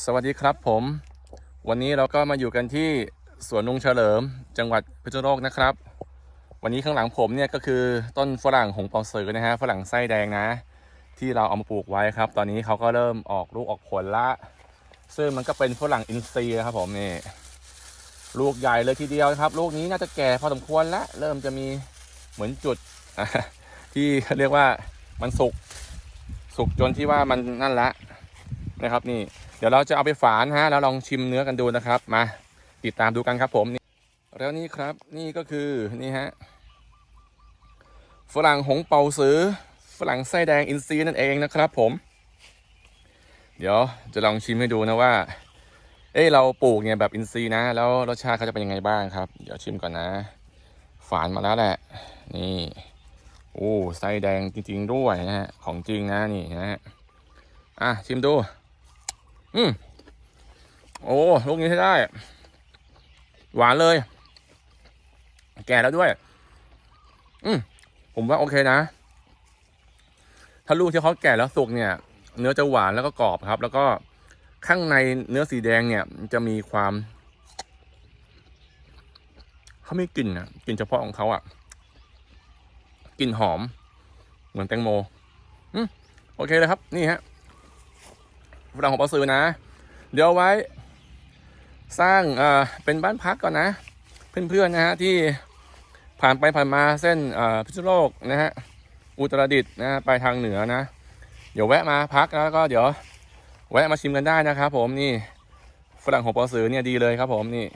สวัสดีครับผม วันนี้เราก็มาอยู่กันที่สวนลุงเฉลิม จังหวัดพิษณุโลกนะครับ วันนี้ข้างหลังผมเนี่ยก็คือต้นฝรั่งหงเปาสือนะฮะฝรั่งไส้แดงนะ ที่เราเอามาปลูกไว้ครับ ตอนนี้เขาก็เริ่มออกลูกออกผลละ ซึ่งมันก็เป็นฝรั่งอินทรีย์นะครับผมนี่ลูกใหญ่เลยทีเดียวนะครับ ลูกนี้น่าจะแก่พอสมควรล้วเริ่มจะมีเหมือนจุดอะที่เรียกว่ามันสุกสุกจนที่ว่ามันนั่นละ นะครับนี่ เดี๋ยวเราจะเอาไปฝานฮะแล้วลองชิมเนื้อกันดูนะครับ มาติดตามดูกันครับผมนี่แล้วนี่ครับนี่ก็คือนี่ฮะฝรั่งหงเปาสือฝรั่งไส้แดงอินทรีนั่นเองนะครับ ผม เดี๋ยวจะลองชิมให้ดูนะว่า เอ้เราปลูกเนี่ยแบบอินทรีนะ แล้วรสชาติเขาจะเป็นยังไงบ้างครับ เดี๋ยวชิมก่อนนะ ฝานมาแล้วแหละ นี่โอ้ไส้แดงจริงๆด้วยนะฮะของจริงนะนี่นะฮะอะชิมดู อืมโอ้ลูกนี้ใช้ได้ หวานเลย แก่แล้วด้วย อืมผมว่าโอเคนะ ถ้าลูกที่เขาแก่แล้วสุกเนี่ย เนื้อจะหวานแล้วก็กรอบครับ แล้วก็ข้างในเนื้อสีแดงเนี่ย จะมีความเขาไม่กลิ่นอะกลิ่นเฉพาะของเขาอะกลิ่นหอม เหมือนแตงโม อืมโอเคเลยครับ นี่ฮะ ฝรั่งของปอซื้อนะ เดี๋ยวไว้สร้างเอ่อเป็นบ้านพักก่อนนะ เพื่อนๆนะฮะที่ผ่านไปผ่านมาเส้นเอ่อพิษณุโลกนะฮะอุตรดิตถ์นะฮะไปทางเหนือนะ เดี๋ยวแวะมาพักแล้วก็เดี๋ยวแวะมาชิมกันได้นะครับผมนี่ฝรั่งของปอสือเนี่ยดีเลยครับผมนี่